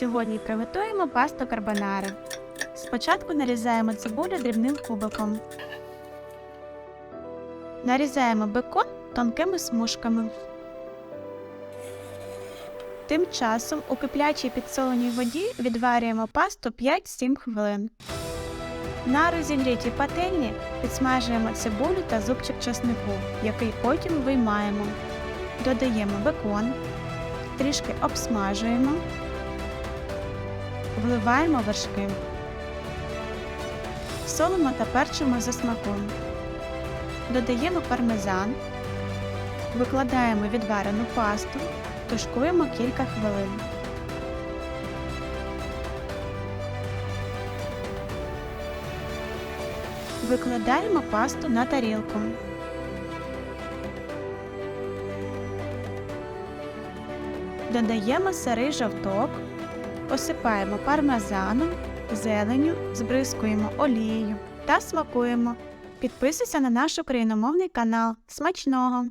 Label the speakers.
Speaker 1: Сьогодні приготуємо пасту карбонари. Спочатку нарізаємо цибулю дрібним кубиком. Нарізаємо бекон тонкими смужками. Тим часом у киплячій підсоленій воді відварюємо пасту 5-7 хвилин. На розігрітій пательні підсмажуємо цибулю та зубчик чеснику, який потім виймаємо. Додаємо бекон, трішки обсмажуємо, вливаємо вершки. Солимо та перчимо за смаком. Додаємо пармезан, викладаємо відварену пасту, тушкуємо кілька хвилин. Викладаємо пасту на тарілку. Додаємо сирий жовток, посипаємо пармезаном, зеленю, збризкуємо олією та смакуємо. Підписуйся на наш україномовний канал. Смачного!